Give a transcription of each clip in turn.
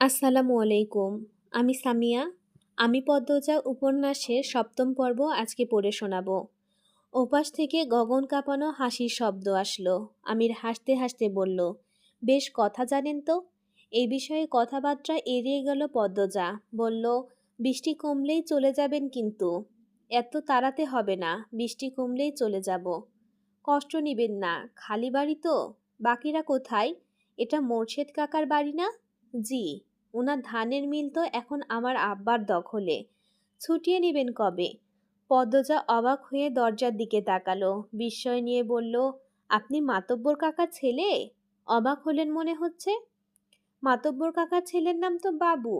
আসসালামু আলাইকুম, আমি সামিয়া। আমি পদ্মজা উপন্যাসের সপ্তম পর্ব আজকে পড়ে শোনাব। ওপাশ থেকে গগন কাঁপানো হাসির শব্দ আসলো। আমির হাসতে হাসতে বলল, বেশ কথা জানেন তো? এই বিষয়ে কথাবার্তা এড়িয়ে গেল পদ্মজা। বলল, বৃষ্টি কমলেই চলে যাবেন কিন্তু। এত তাড়াতে হবে না, বৃষ্টি কমলেই চলে যাব। কষ্ট নেবেন না, খালি বাড়ি তো। বাকিরা কোথায়? এটা মোর্শেদ কাকার বাড়ি না? জি। ওনার ধানের মিল তো এখন আমার আব্বার দখলে। ছুটিয়ে নেবেন কবে? পদ্মজা অবাক হয়ে দরজার দিকে তাকালো, বিস্ময় নিয়ে বলল, আপনি মাতব্বর কাকার ছেলে? অবাক হলেন মনে হচ্ছে। মাতব্বর কাকার ছেলের নাম তো বাবু।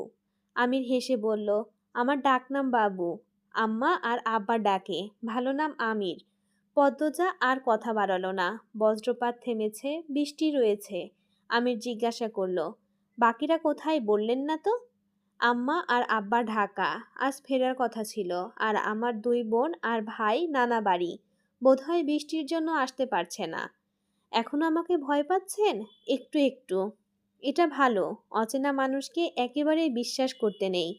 আমির হেসে বলল, আমার ডাকনাম বাবু। আম্মা আর আব্বা ডাকে। ভালো নাম আমির। পদ্মজা আর কথা বাড়ালো না। বজ্রপাত থেমেছে, বৃষ্টি রয়েছে। আমির জিজ্ঞাসা করল বাকিরা কোথায় বললেন না তো? আম্মা আর আব্বা ঢাকা। আজ ফেরার কথা ছিল। আর আমার দুই বোন আর ভাই নানা বাড়ি। বোধহয় বৃষ্টির জন্য আসতে পারছে না। এখনও আমাকে ভয় পাচ্ছেন? একটু একটু। এটা ভালো। অচেনা মানুষকে একেবারেই বিশ্বাস করতে নেই।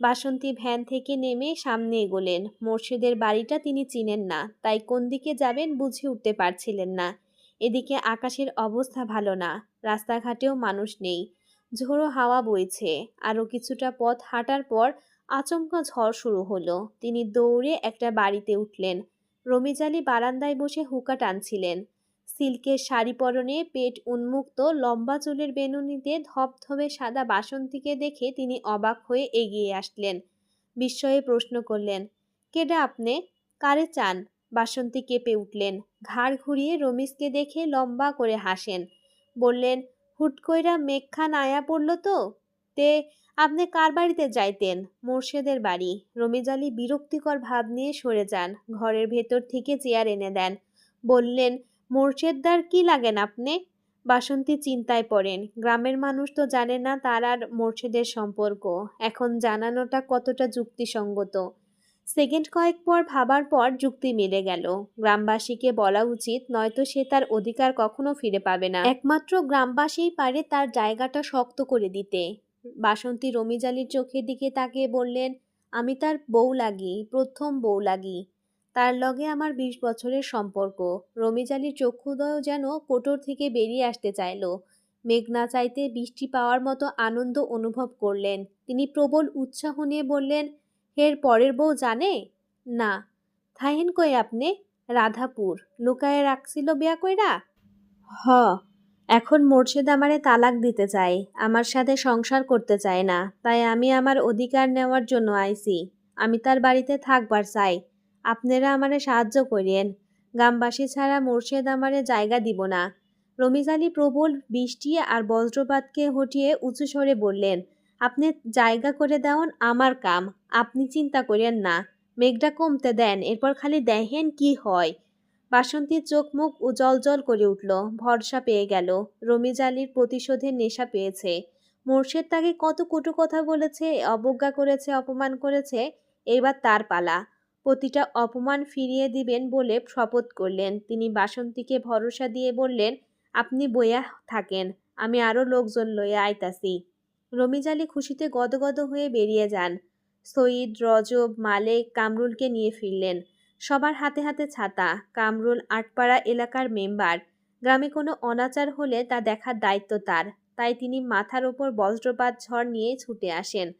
বাসন্তী ভ্যান থেকে নেমে সামনে এগোলেন। মোর্শেদের বাড়িটা তিনি চিনেন না। তাই কোন দিকে যাবেন বুঝে উঠতে পারছিলেন না। এদিকে আকাশের অবস্থা ভালো না। রাস্তাঘাটেও মানুষ নেই। ঝোড়ো হাওয়া বইছে। আরও কিছুটা পথ হাঁটার পর আচমকা ঝড় শুরু হলো। তিনি দৌড়ে একটা বাড়িতে উঠলেন। রমিজালি বারান্দায় বসে হুকা টানছিলেন। সিল্কের শাড়ি পরনে পেট উন্মুক্ত লম্বা চুলের বেনুনিতে ধপধপে সাদা বাসন্তীকে দেখে তিনি অবাক হয়ে এগিয়ে আসলেন। বিস্ময়ে প্রশ্ন করলেন, কেডা আপনি? কারে চান? বাসন্তী কেঁপে উঠলেন। ঘাড় ঘুরিয়ে রমিজকে দেখে লম্বা করে হাসেন। বললেন হুট কইরা মেঘখান আয়া পড়ল তো, তে আপনি কার বাড়িতে যাইতেন? মোর্শেদের বাড়ি। রমিজ আলী বিরক্তিকর ভাব নিয়ে সরে যান, ঘরের ভেতর থেকে চেয়ার এনে দেন। বললেন, মোর্শেদদার কি লাগেন আপনি? বাসন্তী চিন্তায় পড়েন। গ্রামের মানুষ তো জানে না তার আর মোর্শেদের সম্পর্ক। এখন জানানোটা কতটা যুক্তিসঙ্গত। সেকেন্ড কয়েক পর ভাবার পর যুক্তি মিলে গেল। গ্রামবাসীকে বলা উচিত, নয়তো সে তার অধিকার কখনো ফিরে পাবে না। একমাত্র গ্রামবাসীই পারে তার জায়গাটা শক্ত করে দিতে। বাসন্তী রমিজালির চোখের দিকে তাকিয়ে বললেন, আমি তার বউ লাগি, প্রথম বউ লাগি। তার লগে আমার বিশ বছরের সম্পর্ক। রমিজালির চক্ষুদয় যেন কোটর থেকে বেরিয়ে আসতে চাইল। মেঘনা চাইতে বৃষ্টি পাওয়ার মতো আনন্দ অনুভব করলেন। তিনি প্রবল উৎসাহ নিয়ে বললেন এর পরের বউ জানে? না। থাহেন কই আপনি? রাধাপুর। লুকায়ে রাখছিল বিয়া কইরা? হ। এখন মোর্শেদ আমারে তালাক দিতে চাই আমার সাথে সংসার করতে চায় না। তাই আমি আমার অধিকার নেওয়ার জন্য আইছি। আমি তার বাড়িতে থাকবার চাই। আপনারা আমারে সাহায্য করিয়েন। গ্রামবাসী ছাড়া মোর্শেদ আমারে জায়গা দিব না। রমিজ আলী প্রবল, বৃষ্টি আর বজ্রপাতকে হটিয়ে উঁচু স্বরে বললেন আপনি জায়গা করে দেওয়ান, আমার কাম। আপনি চিন্তা করেন না। মেঘটা কমতে দেন, এরপর খালি দেখেন কি হয়। বাসন্তীর চোখ মুখ উজল জল করে উঠল, ভরসা পেয়ে গেল। রমিজ আলীর প্রতিশোধের নেশা পেয়েছে। মোর্শেদ তাকে কত কটু কথা বলেছে, অবজ্ঞা করেছে, অপমান করেছে, এবার তার পালা। প্রতিটা অপমান ফিরিয়ে দিবেন বলে শপথ করলেন। তিনি বাসন্তীকে ভরসা দিয়ে বললেন, আপনি বইয়া থাকেন, আমি আরও লোকজন লইয়া আইতাছি। রমিজ আলী খুশিতে গদগদ হয়ে বেরিয়ে যান। সঈদ, রজব, মালেক, কামরুলকে নিয়ে ফিরলেন। সবার হাতে হাতে ছাতা, কামরুল আটপাড়া এলাকার মেম্বার। গ্রামে কোনো অনাচার হলে তা দেখার দায়িত্ব তার, তাই তিনি মাথার ওপর বজ্রপাত ঝড় নিয়ে ছুটে আসেন।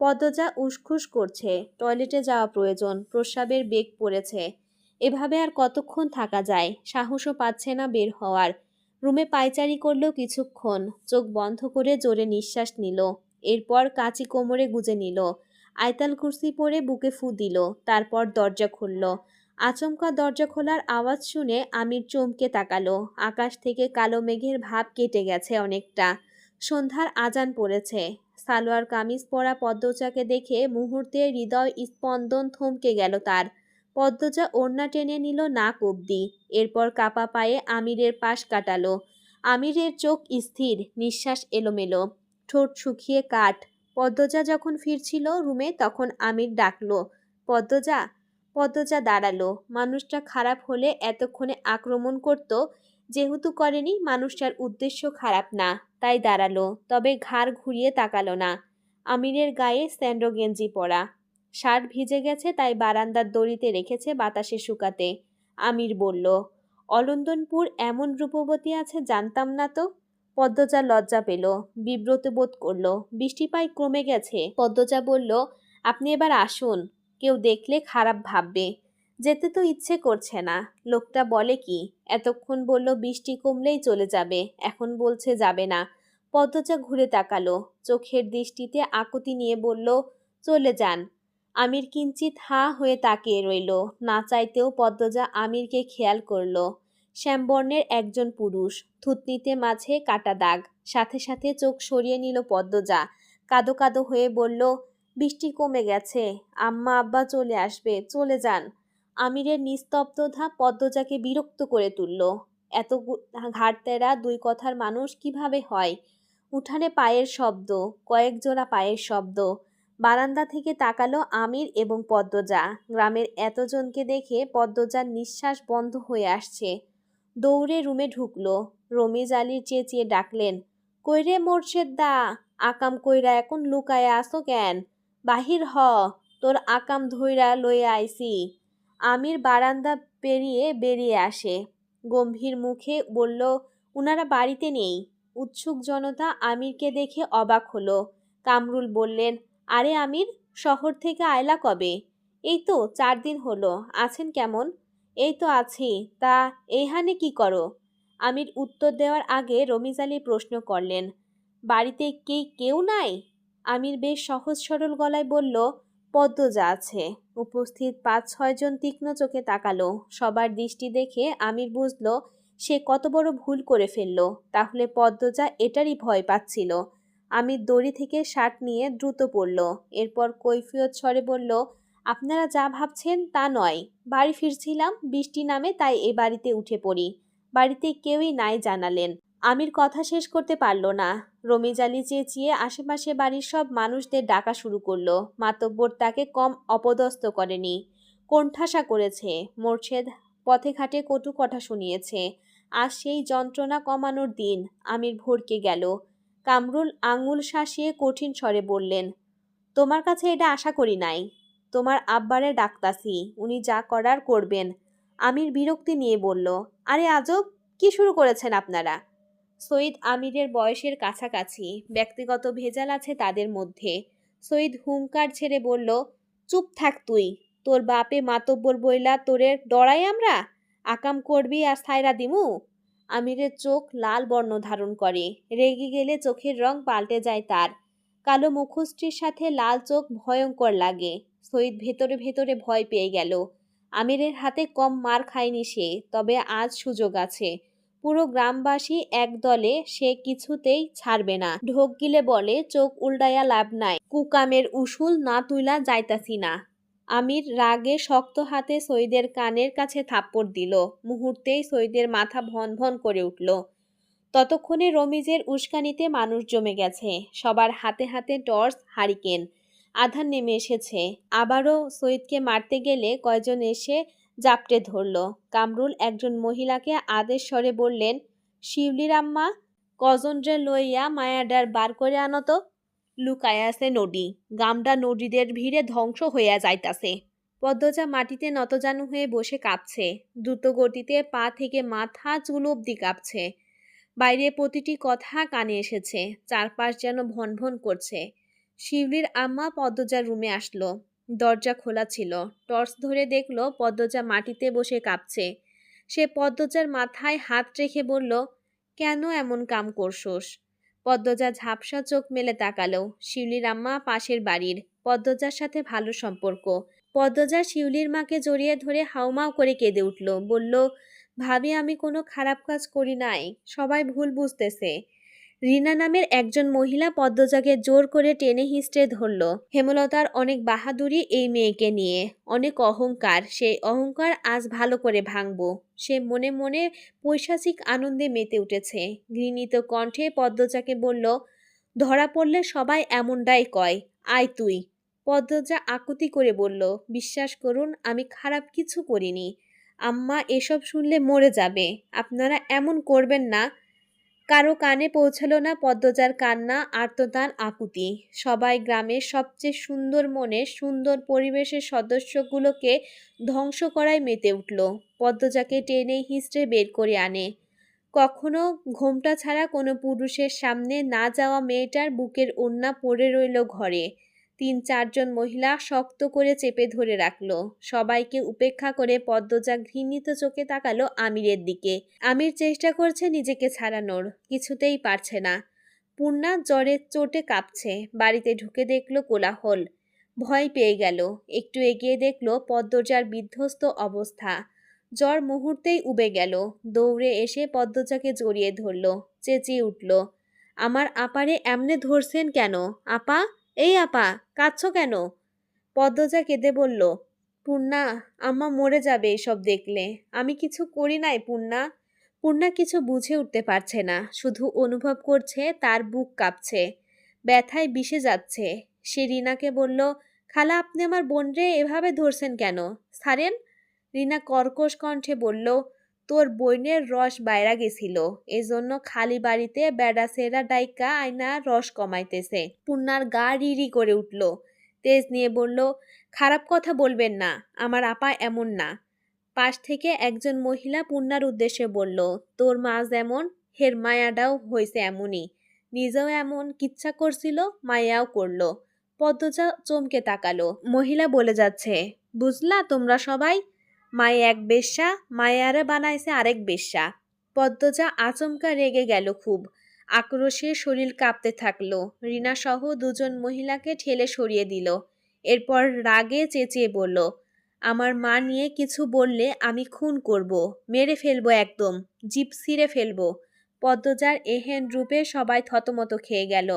পদ্মজা উসখুস করছে, টয়লেটে যাওয়া প্রয়োজন, প্রস্রাবের বেগ পড়েছে। এভাবে আর কতক্ষণ থাকা যায়? সাহসও পাচ্ছে না বের হওয়ার। রুমে পায়চারি করলেও কিছুক্ষণ, চোখ বন্ধ করে জোরে নিঃশ্বাস নিল। এরপর কাঁচি কোমরে গুজে নিল। আয়তাল কুর্সি পরে বুকে ফু দিল। তারপর দরজা খুলল। আচমকা দরজা খোলার আওয়াজ শুনে আমির চমকে তাকালো। আকাশ থেকে কালো মেঘের ভাব কেটে গেছে অনেকটা। সন্ধ্যার আজান পড়েছে। সালোয়ার কামিজ পরা পদ্মচাকে দেখে মুহূর্তে হৃদয় স্পন্দন থমকে গেল তার। পদ্মজা ওড়না টেনে নিল নাক অবধি। এরপর কাপা পায়ে আমিরের পাশ কাটালো। আমিরের চোখ স্থির, নিঃশ্বাস এলোমেলো। ঠোঁট শুকিয়ে কাঠ। পদ্মজা যখন ফিরছিল রুমে, তখন আমির ডাকলো, পদ্মজা পদ্মজা দাঁড়াল। মানুষটা খারাপ হলে এতক্ষণে আক্রমণ করত। যেহেতু করেনি, মানুষটার উদ্দেশ্য খারাপ না। তাই দাঁড়াল, তবে ঘাড় ঘুরিয়ে তাকালো না। আমিরের গায়ে স্যান্ডো গেঞ্জি পরা। শার্ট ভিজে গেছে, তাই বারান্দার দড়িতে রেখেছে বাতাসে শুকাতে। আমির বলল, অলন্দনপুর এমন রূপবতী আছে জানতাম না তো? পদ্মজা লজ্জা পেল, বিব্রত বোধ করল, বৃষ্টি পাই কমে গেছে। পদ্মজা বলল, আপনি এবার আসুন, কেউ দেখলে খারাপ ভাববে। যেতে তো ইচ্ছে করছে না। লোকটা বলে কি, এতক্ষণ বলল বৃষ্টি কমলেই চলে যাবে, এখন বলছে যাবে না। পদ্মজা ঘুরে তাকালো, চোখের দৃষ্টিতে আকুতি নিয়ে বলল, চলে যান। আমির কিঞ্চিত হা হয়ে তাকিয়ে রইল। না চাইতেও পদ্মজা আমিরকে খেয়াল করল। শ্যামবর্ণের একজন পুরুষ। থুতনিতে মাঝে কাটা দাগ। সাথে সাথে চোখ সরিয়ে নিল পদ্মজা। কাদো কাদো হয়ে বলল, বৃষ্টি কমে গেছে। আম্মা আব্বা চলে আসবে। চলে যান। আমিরের নিস্তব্ধতা পদ্মজাকে বিরক্ত করে তুলল। এত ঘাটতেরা দুই কথার মানুষ কীভাবে হয়? উঠানে পায়ের শব্দ, কয়েক জোড়া পায়ের শব্দ। বারান্দা থেকে তাকালো আমির এবং পদ্মজা। গ্রামের এতজনকে দেখে পদ্মজার নিঃশ্বাস বন্ধ হয়ে আসছে। দৌড়ে রুমে ঢুকলো। রমিজ আলীর চেঁচিয়ে ডাকলেন, কইরে মোর্শেদ দা, আকাম কইরা এখন লুকায় আসো কেন? বাহির হ, তোর আকাম ধইরা লইয়া আইসি আমির বারান্দা পেরিয়ে বেরিয়ে আসে। গম্ভীর মুখে বলল, উনারা বাড়িতে নেই। উৎসুক জনতা আমিরকে দেখে অবাক হলো। কামরুল বললেন আরে আমির, শহর থেকে আয়লা কবে? এই তো চার দিন হলো, আছেন কেমন? এই তো আছি, তা এইখানে কি করো? আমির উত্তর দেওয়ার আগে রমিজ আলী প্রশ্ন করলেন, বাড়িতে কি কেউ নাই? আমির বেশ সহজ সরল গলায় বলল পদ্মজা আছে। উপস্থিত পাঁচ ছয়জন তীক্ষ্ণ চোখে তাকালো, সবার দৃষ্টি দেখে আমির বুঝল, সে কত বড় ভুল করে ফেলল, তাহলে পদ্মজা এটারই ভয় পাচ্ছিল। আমির দড়ি থেকে শার্ট নিয়ে দ্রুত পড়ল। এরপর কৈফিয়ত স্বরে বলল, আপনারা যা ভাবছেন তা নয়। বাড়ি ফিরছিলাম, বৃষ্টি নামে তাই এ বাড়িতে উঠে পড়ি। বাড়িতে কেউই নাই জানালেন। আমির কথা শেষ করতে পারল না। রমিজালি চেঁচিয়ে আশেপাশে বাড়ির সব মানুষদের ডাকা শুরু করল। মাতব্বর তাকে কম অপদস্থ করেনি। কোণঠাসা করেছে। মোর্শেদ পথে ঘাটে কটু কথা শুনিয়েছে। আর সেই যন্ত্রণা কমানোর দিন আমির ভরকে গেল। কামরুল আঙুল শাসিয়ে কঠিন স্বরে বললেন, তোমার কাছে এটা আশা করি নাই। তোমার আব্বারে ডাকতাসি উনি যা করার করবেন। আমির বিরক্তি নিয়ে বলল, আরে আজব, কি শুরু করেছেন আপনারা? সৈয়দ আমিরের বয়সের কাছাকাছি, ব্যক্তিগত ভেজাল আছে তাদের মধ্যে। সৈয়দ হুঙ্কার ছেড়ে বলল, চুপ থাক তুই, তোর বাপে মাতব্বর বইলা তোরে ডরাই আমরা? আকাম করবি আর সাইরা দিমু? আমিরের চোখ লাল বর্ণ ধারণ করে। রেগে গেলে চোখের রং পাল্টে যায় তার। কালো মুখশ্রীর সাথে লাল চোখ ভয়ঙ্কর লাগে। সৈয়দ ভেতরে ভেতরে ভয় পেয়ে গেল। আমিরের হাতে কম মার খায়নি সে, তবে আজ সুযোগ আছে। পুরো গ্রামবাসী এক দলে, সে কিছুতেই ছাড়বে না। ঢোক গিলে বলে, চোখ উল্টাইয়া লাভ নাই। কুকামের উসুল না তুইলা যাইতাছি না আমির রাগে শক্ত হাতে সৈদের কানের কাছে থাপ্পড় দিল। মুহূর্তেই সৈদের মাথা ভন ভন করে উঠল। ততক্ষণে রমিজের উস্কানিতে মানুষ জমে গেছে। সবার হাতে হাতে টর্চ, হারিকেন আধার নেমে এসেছে। আবারও সৈয়দকে মারতে গেলে কয়জন এসে জাপটে ধরল। কামরুল একজন মহিলাকে আদেশ স্বরে বললেন, শিউলির আম্মা, কজনরে লইয়া মায়াডার বার করে আনো তো। লুকায়াছে নদী। গামডা নদীদের ভিড়ে ধ্বংস হইয়া যাইতাছে। পদ্মজা মাটিতে নতজানু হয়ে বসে কাঁপছে। দ্রুত গতিতে পা থেকে মাথা চুল অব্দি কাঁপছে। বাইরে প্রতিটি কথা কানে এসেছে। চারপাশ যেন ভন ভন করছে। শিউলির আম্মা পদ্মজার রুমে আসলো। দরজা খোলা ছিল। টর্চ ধরে দেখল পদ্মজা মাটিতে বসে কাঁপছে। সে পদ্মজার মাথায় হাত রেখে বলল, কেন এমন কাম করছোস? পদ্মজা ঝাপসা চোখ মেলে তাকালো শিউলির আম্মা পাশের বাড়ির। পদ্মজার সাথে ভালো সম্পর্ক। পদ্মজা শিউলির মাকে জড়িয়ে ধরে হাউমাউ করে কেঁদে উঠল, বলল, ভাবি, আমি কোনো খারাপ কাজ করি নাই। সবাই ভুল বুঝতেছে। রিনা নামের একজন মহিলা পদ্মজাকে জোর করে টেনে হিস্ট্রে ধরল। হেমলতার অনেক বাহাদুরি এই মেয়েকে নিয়ে। অনেক অহংকার। সেই অহংকার আজ ভালো করে ভাঙব। সে মনে মনে পৈশাচিক আনন্দে মেতে উঠেছে। ঘৃণিত কণ্ঠে পদ্মজাকে বলল, ধরা পড়লে সবাই এমনটাই কয়, আয় তুই। পদ্মজা আকুতি করে বলল, বিশ্বাস করুন, আমি খারাপ কিছু করিনি। আম্মা এসব শুনলে মরে যাবে। আপনারা এমন করবেন না কারও কানে পৌঁছালো না পদ্মজার কান্না আর্তদান আকুতি। সবাই গ্রামের সবচেয়ে সুন্দর মনে, সুন্দর পরিবেশের সদস্যগুলোকে ধ্বংস করায় মেতে উঠল। পদ্মজাকে টেনে হিঁচড়ে বের করে আনে। কখনো ঘোমটা ছাড়া কোনো পুরুষের সামনে না যাওয়া মেয়েটার বুকের ওন্না পড়ে রইল ঘরে। তিন চারজন মহিলা শক্ত করে চেপে ধরে রাখল। সবাইকে উপেক্ষা করে পদ্মজা ঘৃণিত চোখে তাকালো আমিরের দিকে। আমির চেষ্টা করছে নিজেকে ছাড়ানোর, কিছুতেই পারছে না। পূর্ণা জ্বরের চোটে কাঁপছে, বাড়িতে ঢুকে দেখল কোলাহল। ভয় পেয়ে গেল, একটু এগিয়ে দেখল পদ্মজার বিধ্বস্ত অবস্থা। জ্বর মুহূর্তেই উবে গেল, দৌড়ে এসে পদ্মজাকে জড়িয়ে ধরল, চেঁচিয়ে উঠল, আমার আপারে এমনে ধরছেন কেন? আপা? এই আপা, কাঁদছ কেন? পদ্মজা কেঁদে বলল, পূর্ণা, আম্মা মরে যাবে এসব দেখলে। আমি কিছু করি নাই, পূর্ণা। পূর্ণা কিছু বুঝে উঠতে পারছে না। শুধু অনুভব করছে, তার বুক কাঁপছে। ব্যথায় বিষে যাচ্ছে। সে রিনাকে বলল, খালা, আপনি আমার বোনরে এভাবে ধরছেন কেন? সারেন রিনা কর্কশ কণ্ঠে বলল তোর বইনের রস বাইরা গেছিল। এজন্য খালি বাড়িতে বেড়া সেরা ডাইকা আয়না রস কমাইতেছে। পূর্ণার গা রিরি করে উঠল। তেজ নিয়ে বলল, খারাপ কথা বলবেন না, আমার আপা এমন না। পাশ থেকে একজন মহিলা পূর্ণার উদ্দেশ্যে বলল, তোর মা যেমন, হের মায়াটাও হয়েছে এমনই। নিজেও এমন কিচ্ছা করছিল, মায়াও করল। পদ্মজা চমকে তাকালো। মহিলা বলে যাচ্ছে, বুঝলা তোমরা সবাই মায়ে এক বেশ্যা মায়ারে বানাইছে আরেক বেশ্যা। পদ্মজা আচমকা রেগে গেল খুব। আক্রোশে শরীর কাঁপতে থাকল। রিনা সহ দুজন মহিলাকে ঠেলে সরিয়ে দিল। এরপর রাগে চেঁচিয়ে বলল, আমার মা নিয়ে কিছু বললে আমি খুন করব। মেরে ফেলব একদম। জিপ ছিঁড়ে ফেলব। পদ্মজার এহেন রূপে সবাই থতমত খেয়ে গেল।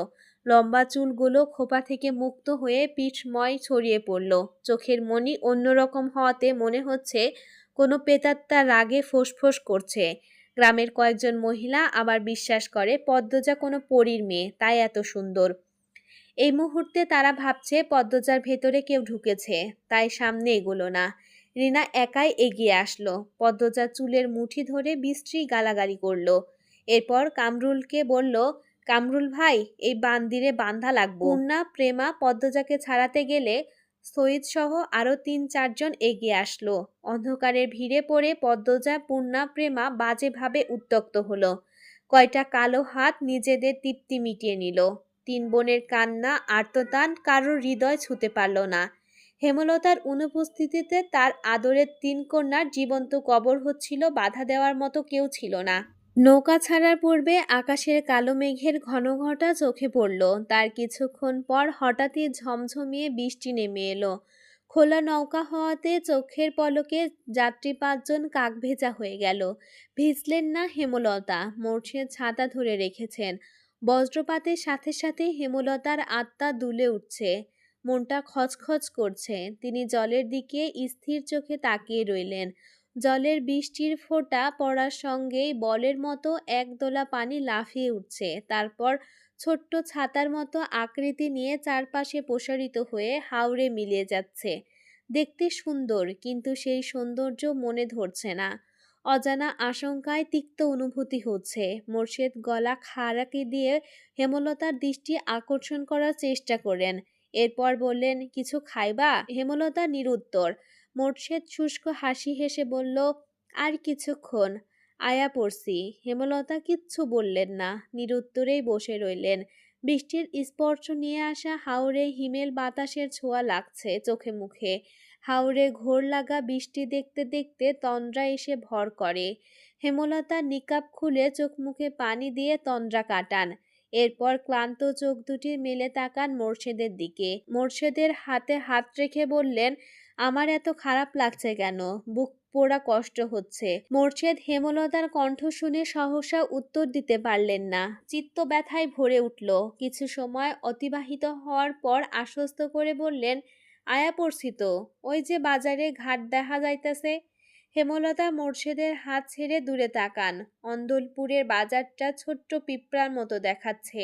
লম্বা চুলগুলো খোপা থেকে মুক্ত হয়ে পিঠময় ছড়িয়ে পড়ল। চোখের মনি অন্যরকম হওয়াতে মনে হচ্ছে কোনো পেতাত্তা রাগে ফোঁস করছে। গ্রামের কয়েকজন মহিলা আবার বিশ্বাস করে, পদ্মজা কোনো পরীর মেয়ে, তাই এত সুন্দর। এই মুহূর্তে তারা ভাবছে পদ্মজার ভেতরে কেউ ঢুকেছে, তাই সামনে এগোলো না। রিনা একাই এগিয়ে আসলো। পদ্মজা চুলের মুঠি ধরে বিশ্রী গালাগালি করল। এরপর কামরুলকে বলল কামরুল ভাই, এই বান্দিরে বান্ধা লাগবো। পূর্ণা, প্রেমা, পদ্মজাকে ছাড়াতে গেলে সৈয়দ সহ আরও তিন চারজন এগিয়ে আসলো। অন্ধকারের ভিড়ে পড়ে পদ্মজা, পূর্ণা, প্রেমা বাজেভাবে উত্তক্ত হলো। কয়টা কালো হাত নিজেদের তৃপ্তি মিটিয়ে নিল। তিন বোনের কান্না, আর্ততান কারোর হৃদয় ছুতে পারল না। হেমলতার অনুপস্থিতিতে তার আদরের তিন কন্যার জীবন্ত কবর হচ্ছিল বাধা দেওয়ার মতো কেউ ছিল না। নৌকা ছাড়ার পূর্বে আকাশের কালো মেঘের ঘন ঘটা চোখে পড়ল। তার কিছুক্ষণ পর হঠাৎই ঝমঝমিয়ে বৃষ্টি নেমে এলো। খোলা নৌকা হওয়াতে চোখের পলকে যাত্রী পাঁচজন কাক ভেজা হয়ে গেল। ভিজলেন না হেমলতা মোর্শের ছাতা ধরে রেখেছেন। বজ্রপাতের সাথে সাথে হেমলতার আত্মা দুলে উঠছে। মনটা খচখচ করছে। তিনি জলের দিকে স্থির চোখে তাকিয়ে রইলেন। জলের বৃষ্টির ফোঁটা পড়ার সঙ্গেই বলের মতো একদোলা পানি লাফিয়ে উঠছে। তারপর ছোট্ট ছাতার মতো আকৃতি নিয়ে চারপাশে প্রসারিত হয়ে হাওড়ে মিলিয়ে যাচ্ছে। দেখতে সুন্দর, কিন্তু সেই সৌন্দর্য মনে ধরছে না। অজানা আশঙ্কায় তিক্ত অনুভূতি হচ্ছে। মোর্শেদ গলা খাড়াকে দিয়ে হেমলতার দৃষ্টি আকর্ষণ করার চেষ্টা করেন এরপর বললেন, কিছু খাইবা? হেমলতা নিরুত্তর মোর্শেদ শুষ্ক হাসি হেসে বলল, আর কিছুক্ষণ। আয়া পড়ছি। হেমলতা কিচ্ছু বললেন না। নিরুত্তরেই বসে রইলেন। বৃষ্টির স্পর্শ নিয়ে আসা হাওড়ে হিমেল বাতাসের ছোঁয়া লাগছে চোখে মুখে। হাওড়ে ঘোর লাগা বৃষ্টি দেখতে দেখতে তন্দ্রা এসে ভর করে। হেমলতা নিকাপ খুলে চোখ মুখে পানি দিয়ে তন্দ্রা কাটান। এরপর ক্লান্ত চোখ দুটি মেলে তাকান মোর্শেদের দিকে। মোর্শেদের হাতে হাত রেখে বললেন আমার এত খারাপ লাগছে কেন? বুক পোড়া কষ্ট হচ্ছে। মোর্শেদ হেমলতার কণ্ঠ শুনে সহসা উত্তর দিতে পারলেন না। চিত্ত ব্যথায় ভরে উঠল। কিছু সময় অতিবাহিত হওয়ার পর আশ্বস্ত করে বললেন, আয়া পড়ছি তো। ওই যে বাজারে ঘাট দেখা যাইতেছে হেমলতা মোর্শেদের হাত ছেড়ে দূরে তাকান। অন্দলপুরের বাজারটা ছোট্ট পিঁপড়ার মতো দেখাচ্ছে।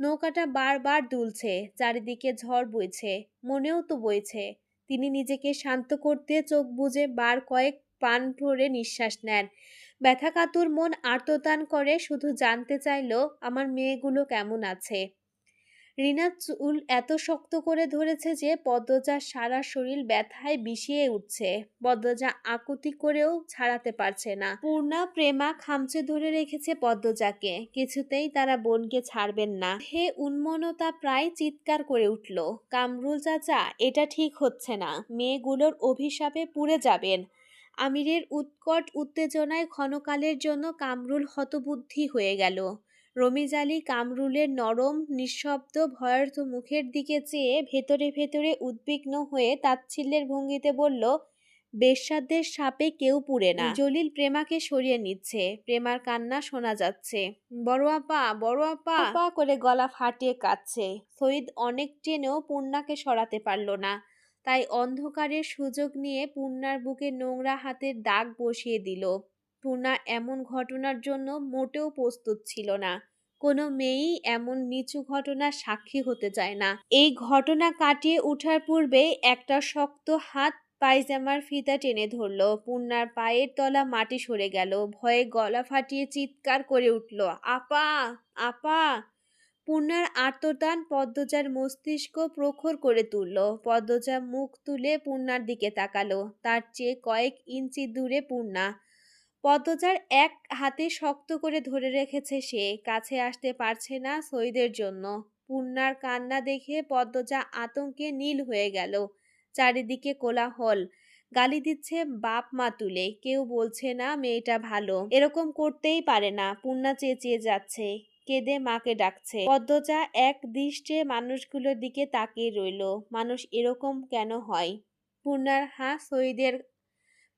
নৌকাটা বারবার দুলছে। চারিদিকে ঝড় বইছে। মনেও তো বইছে। তিনি নিজেকে শান্ত করতে চোখ বুঝে বার কয়েক পান ভরে নিঃশ্বাস নেন। ব্যথাকাতুর মন আর্ততান করে, শুধু জানতে চাইল, আমার মেয়েগুলো কেমন আছে? রিনার চুল এত শক্ত করে ধরেছে যে পদ্মজার সারা শরীর ব্যথায় বিষিয়ে উঠছে। পদ্মজা আকুতি করেও ছাড়াতে পারছে না। পূর্ণা প্রেমা খামচে ধরে রেখেছে পদ্মজাকে। কিছুতেই তারা বোনকে ছাড়বেন না। হে উন্মনতা প্রায় চিৎকার করে উঠল, কামরুল চাচা, এটা ঠিক হচ্ছে না। মেয়েগুলোর অভিশাপে পুড়ে যাবেন। আমিরের উৎকট উত্তেজনায় ক্ষণকালের জন্য কামরুল হতবুদ্ধি হয়ে গেল। রমিজ আলী কামরুলের নরম নিঃশব্দ ভয়ার্থ মুখের দিকে চেয়ে ভেতরে ভেতরে উদ্বিগ্ন হয়ে তাচ্ছিল্যের ভঙ্গিতে বলল বেশ্যাদের সাপে কেউ পুড়ে না। জলিল প্রেমাকে সরিয়ে নিচ্ছে। প্রেমার কান্না শোনা যাচ্ছে। বড় আপা বড় আপা! আপা করে গলা ফাটিয়ে কাঁদছে। সঈদ অনেক টেনেও পূর্ণাকে সরাতে পারল না। তাই অন্ধকারের সুযোগ নিয়ে পূর্ণার বুকে নোংরা হাতের দাগ বসিয়ে দিল। পূর্ণা এমন ঘটনার জন্য মোটেও প্রস্তুত ছিল না। কোনো মেয়েই এমন নিচু ঘটনার সাক্ষী হতে চায় না। এই ঘটনা কাটিয়ে ওঠার পূর্বে একটা শক্ত হাত পায়জামার ফিতা টেনে ধরল। পূর্ণার পায়ের তলা মাটি সরে গেল। ভয়ে গলা ফাটিয়ে চিৎকার করে উঠল, আপা আপা! পূর্ণার আর্তদান পদ্মজার মস্তিষ্ক প্রখর করে তুলল। পদ্মজা মুখ তুলে পূর্ণার দিকে তাকালো। তার চেয়ে কয়েক ইঞ্চি দূরে পূর্ণা পদ্মজার এক হাতে শক্ত করে ধরে রেখেছে সে, কাছে আসতে পারছে না সইদের জন্য। পূর্ণার কান্না দেখে পদ্মজা আতঙ্কে নীল হয়ে গেল। চারিদিকে কোলাহল। গালি দিচ্ছে বাপ মা তুলে, কেউ বলছে না মেয়েটা ভালো। এরকম করতেই পারে না পূর্ণা চেঁচিয়ে যাচ্ছে, কেঁদে মাকে ডাকছে। পদ্মজা এক দৃষ্টে মানুষগুলোর দিকে তাকিয়ে রইল, মানুষ এরকম কেন হয়? পূর্ণার হাঁ সইদের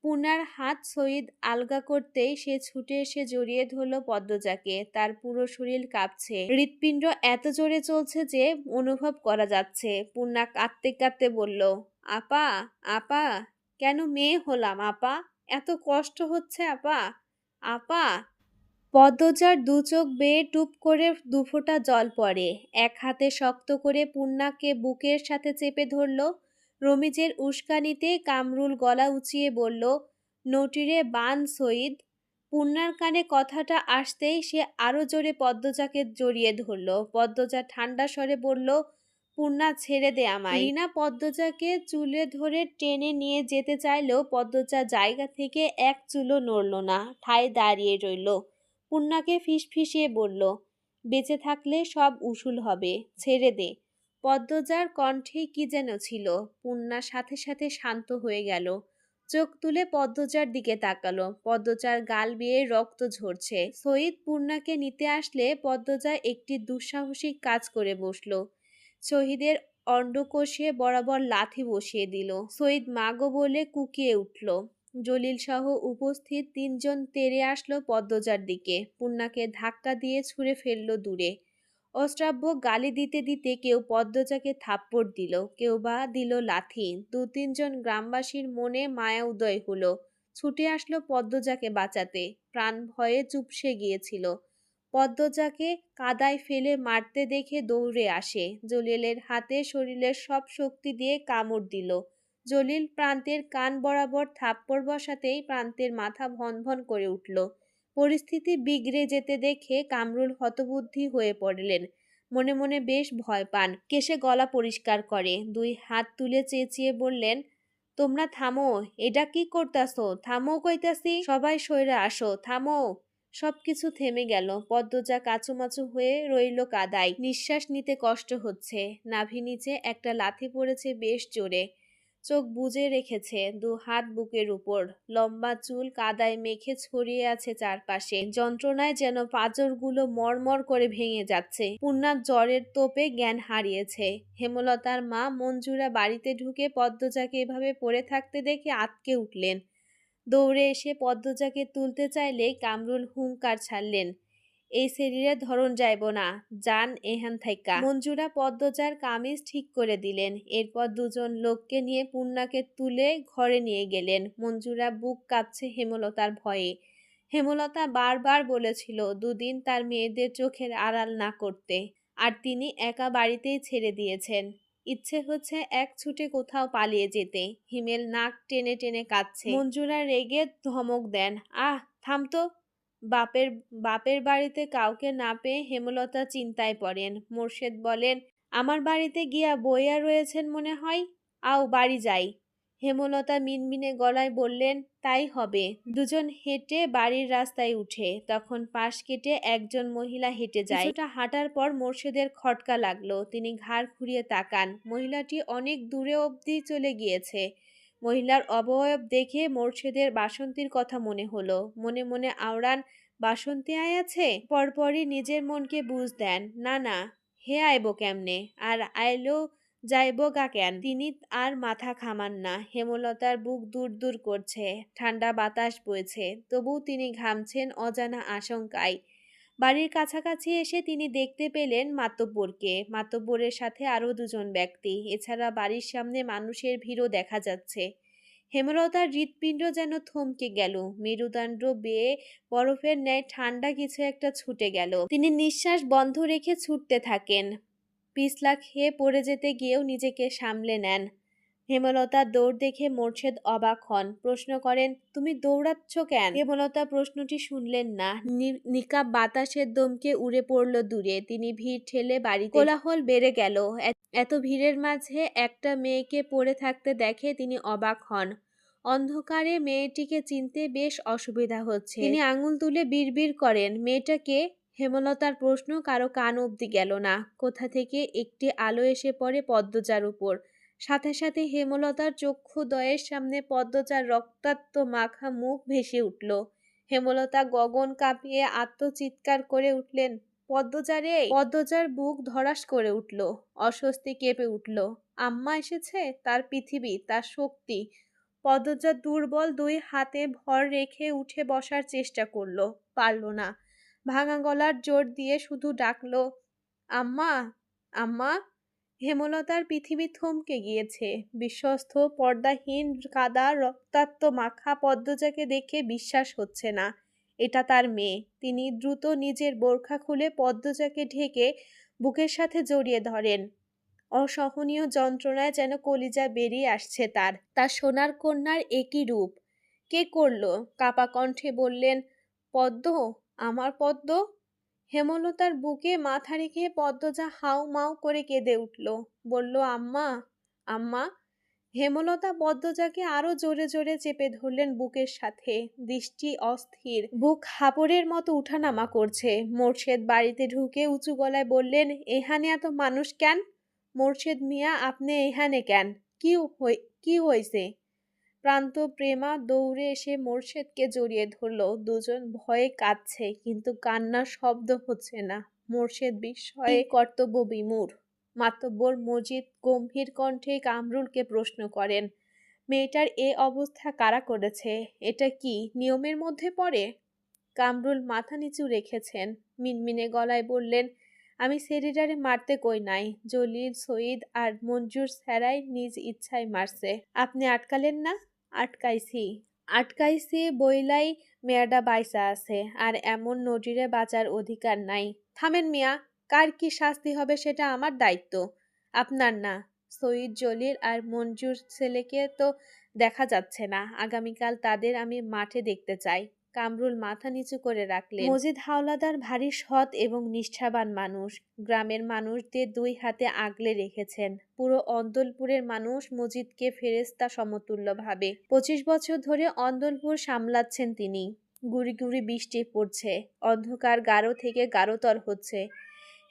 পূর্ণার হাত সইদ আলগা করতেই সে ছুটে এসে জড়িয়ে ধরল পদ্মজাকে। তার পুরো শরীর কাঁপছে। হৃৎপিণ্ড এত জোরে চলছে যে অনুভব করা যাচ্ছে। পূর্ণা কাঁদতে কাঁদতে বলল, আপা আপা, কেন মেয়ে হলাম, আপা? এত কষ্ট হচ্ছে, আপা আপা? পদ্মজার দু চোখ বেয়ে টুপ করে দুফোঁটা জল পড়ে। এক হাতে শক্ত করে পূর্ণাকে বুকের সাথে চেপে ধরল রমিজের উস্কানিতে কামরুল গলা উঁচিয়ে বলল, নটিরে বান সঈদ পূর্ণার কানে কথাটা আসতেই সে আরও জোরে পদ্মজাকে জড়িয়ে ধরল। পদ্মজা ঠান্ডা স্বরে বলল পূর্ণা ছেড়ে দে আমায়। রিনা পদ্মজাকে চুলে ধরে টেনে নিয়ে যেতে চাইলেও পদ্মজা জায়গা থেকে এক চুলো নড়ল না, ঠায় দাঁড়িয়ে রইল। পূর্ণাকে ফিসফিসিয়ে বলল, বেঁচে থাকলে সব উসুল হবে, ছেড়ে দে। পদ্মজার কণ্ঠে কি যেন ছিল। পূর্ণা সাথে সাথে শান্ত হয়ে গেল। চোখ তুলে পদ্মজার দিকে তাকালো। পদ্মজার গাল বিয়ে রক্ত ঝরছে। সঈদ পূর্ণাকে নিতে আসলে পদ্মজা একটি দুঃসাহসিক কাজ করে বসল। শহীদের অন্ডকোষে বরাবর লাথি বসিয়ে দিল। সঈদ মাগো বলে কুকিয়ে উঠল। জলিল সহ উপস্থিত তিনজন তেরে আসলো পদ্মজার দিকে। পূর্ণাকে ধাক্কা দিয়ে ছুঁড়ে ফেলল দূরে। অশ্রাব্য গালি দিতে দিতে কেউ পদ্মজাকে থাপ্পড় দিল, কেউ বা দিল লাথি দু তিনজন গ্রামবাসীর মনে মায়া উদয় হলো। ছুটে আসলো পদ্মজাকে বাঁচাতে। প্রাণ ভয়ে চুপসে গিয়েছিল। পদ্মজাকে কাদায় ফেলে মারতে দেখে দৌড়ে আসে। জলিলের হাতে শরীরের সব শক্তি দিয়ে কামড় দিল। জলিল প্রান্তের কান বরাবর থাপ্পড় বসাতেই প্রান্তের মাথা ভন ভন করে উঠল। পরিস্থিতি বিগড়ে যেতে দেখে কামরুল হতবুদ্ধি হয়ে পড়লেন। মনে মনে বেশ ভয় পান। কেসে গলা পরিষ্কার করে, দুই হাত তুলে চেঁচিয়ে বললেন, তোমরা থামো, এটা কি করতাছো? থামো কইতাছি, সবাই সইরা আসো, থামো। সবকিছু থেমে গেল। পদ্মজা কাচুমাচু হয়ে রইল কাদায়। নিঃশ্বাস নিতে কষ্ট হচ্ছে। নাভি নিচে একটা লাথি পড়েছে বেশ জোরে। চোখ বুজে রেখেছে দু হাত বুকের উপর। লম্বা চুল কাদায় মেখে ছড়িয়ে আছে চারপাশে। যন্ত্রণায় যেন পাঁজরগুলো মরমর করে ভেঙে যাচ্ছে। পূর্ণার জ্বরের তোপে জ্ঞান হারিয়েছে। হেমলতার মা মঞ্জুরা বাড়িতে ঢুকে পদ্মজাকে এভাবে পড়ে থাকতে দেখে আতকে উঠলেন। দৌড়ে এসে পদ্মজাকে তুলতে চাইলে কামরুল হুঙ্কার ছাড়লেন। এই শরীরে ধরন যাইব না, যান এহান থাইকা। মঞ্জুরা পদ্মজার কামিজ ঠিক করে দিলেন, এরপর দুজন লোককে নিয়ে পূর্ণাকে তুলে ঘরে নিয়ে গেলেন। মঞ্জুরা বুক কাঁপছে হেমলতার ভয়ে। হেমলতা বারবার বলেছিল দুদিন তার মেয়েদের চোখের আড়াল না করতে, আর তিনি একা বাড়িতেই ছেড়ে দিয়েছেন। ইচ্ছে হচ্ছে এক ছুটে কোথাও পালিয়ে যেতে, হিমেল নাক টেনে টেনে কাঁদছে। মঞ্জুরা রেগে ধমক দেন, আহ, থাম তো। বাপের বাপের বাড়িতে কাউকে না পেয়ে হেমলতা চিন্তায় পড়েন। মোর্শেদ বলেন, আমার বাড়িতে গিয়া বইয়া রয়েছেন মনে হয়? আও বাড়ি যাই। হেমলতা মিনমিনে গলায় বললেন, তাই হবে। দুজন হেঁটে বাড়ির রাস্তায় উঠে। তখন পাশ কেটে একজন মহিলা হেঁটে যায়। কিছুটা হাঁটার পর মোর্শেদের খটকা লাগল। তিনি ঘাড় ঘুরিয়ে তাকান। মহিলাটি অনেক দূরে অবধি চলে গিয়েছে। মহিলার অবয়ব দেখে মোর্শেদের বাসন্তীর কথা মনে হলো। মনে মনে আওড়ান, বাসন্তী আয় আছে? পরপরই নিজের মনকে বুঝ দেন, না না, হে আইব কেমনে? আর আইলো যাইব গা কেন? তিনি আর মাথা খামান না, হেমলতার বুক দূর দূর করছে ঠান্ডা বাতাস বইছে, তবুও তিনি ঘামছেন অজানা আশঙ্কায়। বাড়ির কাছাকাছি এসে তিনি দেখতে পেলেন মাতব্বরকে। মাতব্বরের সাথে আরও দুজন ব্যক্তি। এছাড়া বাড়ির সামনে মানুষের ভিড়ও দেখা যাচ্ছে। হেমলতার হৃৎপিণ্ড যেন থমকে গেল। মেরুদণ্ড বেয়ে বরফের ন্যায় ঠান্ডা কিছু একটা ছুটে গেল। তিনি নিঃশ্বাস বন্ধ রেখে ছুটতে থাকেন। পিছলা খেয়ে পড়ে যেতে গিয়েও নিজেকে সামলে নেন। হেমলতা দৌড় দেখে মোর্শেদ অবাক হন। প্রশ্ন করেন, তুমি দৌড়াচ্ছ কেন? হেমলতা প্রশ্নটি শুনলেন না। নিকাব বাতাসের দমকে উড়ে পড়ল দূরে। তিনি ভিড় ঠেলে বাড়ি কোলাহল বেড়ে গেল। এত ভিড়ের মাঝে একটা মেয়েকে পড়ে থাকতে দেখে তিনি অবাক হন। অন্ধকারে মেয়েটিকে চিনতে বেশ অসুবিধা হচ্ছে। তিনি আঙুল তুলে বিড়বিড় করেন মেয়েটাকে হেমলতার প্রশ্ন কারও কান অবধি গেল না। কোথা থেকে একটি আলো এসে পড়ে পদ্মজার উপর। সাথে সাথে হেমলতার চক্ষু চক্ষুদয়ের সামনে পদ্মজার রক্তাক্ত মাখা মুখ ভেসে উঠল। হেমলতা গগন কাঁপিয়ে আত্মচিৎকার করে উঠলেন পদ্মজারে পদ্মজার বুক ধরাস করে উঠল, অস্বস্তি কেঁপে উঠল। আম্মা এসেছে, তার পৃথিবী, তার শক্তি। পদ্মজা দুর্বল দুই হাতে ভর রেখে উঠে বসার চেষ্টা করল, পারল না। ভাঙা গলার জোর দিয়ে শুধু ডাকলো, আম্মা আম্মা। হেমলতার পৃথিবী থমকে গিয়েছে। বিশ্বস্ত, পর্দাহীন, কাদা, রক্তাক্ত, মাখা পদ্মজাকে দেখে বিশ্বাস হচ্ছে না। এটা তার মেয়ে। তিনি দ্রুত নিজের বোরখা খুলে পদ্মজাকে ঢেকে বুকের সাথে জড়িয়ে ধরেন। অসহনীয় যন্ত্রণায় যেন কলিজা বেরিয়ে আসছে তার। তার সোনার কন্যার একই রূপ। কে করল? কাপা কণ্ঠে বললেন, পদ্ম? আমার পদ্ম? হেমলতার বুকে মাথা রেখে পদ্মজা হাউ মাউ করে কেঁদে উঠল। বলল, আম্মা আম্মা। হেমলতা পদ্মজাকে আরও জোরে জোরে চেপে ধরলেন বুকের সাথে। দৃষ্টি অস্থির। বুক হাপড়ের মতো উঠানামা করছে। মোর্শেদ বাড়িতে ঢুকে উঁচু গলায় বললেন, এহানে এত মানুষ কেন? মোর্শেদ মিয়া, আপনি এখানে কেন? কি কি হয়েছে প্রান্ত প্রেমা দৌড়ে এসে মোর্শেদকে জড়িয়ে ধরল। দুজন ভয়ে কাঁদছে কিন্তু কান্নার শব্দ হচ্ছে না। মোর্শেদ বিস্ময়ে কর্তব্য বিমূর মাতব্বর মজিদ গম্ভীর কণ্ঠে কামরুলকে প্রশ্ন করেন মেয়েটার এ অবস্থা কারা করেছে? এটা কি নিয়মের মধ্যে পড়ে? কামরুল মাথা নিচু রেখেছেন। মিনমিনে গলায় বললেন আমি সেরিডারে মারতে কই নাই। জলিল সঈদ আর মঞ্জুর স্যারাই নিজ ইচ্ছায় মারছে। আপনি আটকালেন না? আটকাইছি। আটকাইছি বইলাই মেয়াডা বাইসা আছে, আর এমন নজিরে বাঁচার অধিকার নাই। থামেন মিয়া, কার কি শাস্তি হবে সেটা আমার দায়িত্ব। আপনার না সৈয়দ জলিল আর মঞ্জুর ছেলেকে তো দেখা যাচ্ছে না। আগামীকাল তাদের আমি মাঠে দেখতে চাই। কামরুল মাথা নিচু করে রাখলেন। মজিদ হাওলাদার ভারী সৎ এবং নিষ্ঠাবান মানুষ। গ্রামের মানুষদের দুই হাতে আগলে রেখেছেন। পুরো অন্দলপুরের মানুষ মজিদকে ফেরেস্তা সমতুল্য ভাবে। পঁচিশ বছর ধরে অন্দলপুর সামলাচ্ছেন তিনি। গুড়ি গুড়ি বৃষ্টি পড়ছে। অন্ধকার গাঢ় থেকে গাঢ়তর হচ্ছে।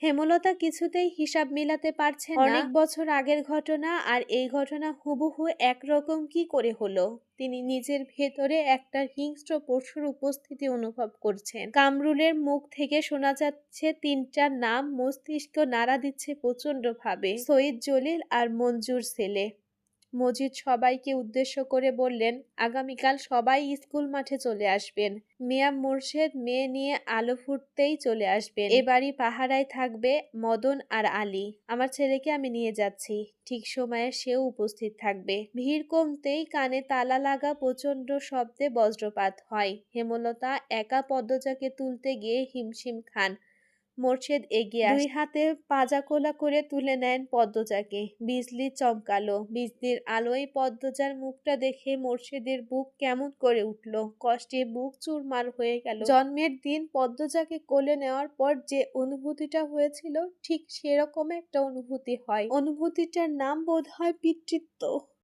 হেমলতা কিছুতেই হিসাব মিলাতে পারছে অনেক বছর আগের ঘটনা আর এই ঘটনা হুবহু একরকম কি করে হলো? তিনি নিজের ভেতরে একটা হিংস্র পশুর উপস্থিতি অনুভব করছেন। কামরুলের মুখ থেকে শোনা যাচ্ছে তিনটা নাম, মস্তিষ্ক নাড়া দিচ্ছে প্রচণ্ড ভাবে সৈয়দ জলিল আর মঞ্জুর ছেলে। মজিদ সবাইকে উদ্দেশ্য করে বললেন, আগামীকাল সবাই স্কুল মাঠে চলে আসবেন। মিয়া মোর্শেদ মেয়ে নিয়ে আলো ফুটতেই চলে আসবেন। এবারই পাহারায় থাকবে মদন আর আলী। আমার ছেলেকে আমি নিয়ে যাচ্ছি। ঠিক সময়ে সেও উপস্থিত থাকবে। ভিড় কমতেই কানে তালা লাগা প্রচণ্ড শব্দে বজ্রপাত হয়। হেমলতা একা পদ্মজাকে তুলতে গিয়ে হিমশিম খান। মোর্শেদ এগিয়ে দুই হাতে পাজাকোলা করে তুলে নেন পদ্মজাকে। বিজলি চমকালো। বিজলির আলোয় পদ্মজার মুখটা দেখে মোর্শেদের বুক কেমন করে উঠল। কষ্টে বুক চুরমার হয়ে গেল। জন্মের দিন পদ্মজাকে কোলে নেওয়ার পর যে অনুভূতিটা হয়েছিল ঠিক সেরকম একটা অনুভূতি হয়। অনুভূতিটার নাম বোধ হয় পিতৃত্ব।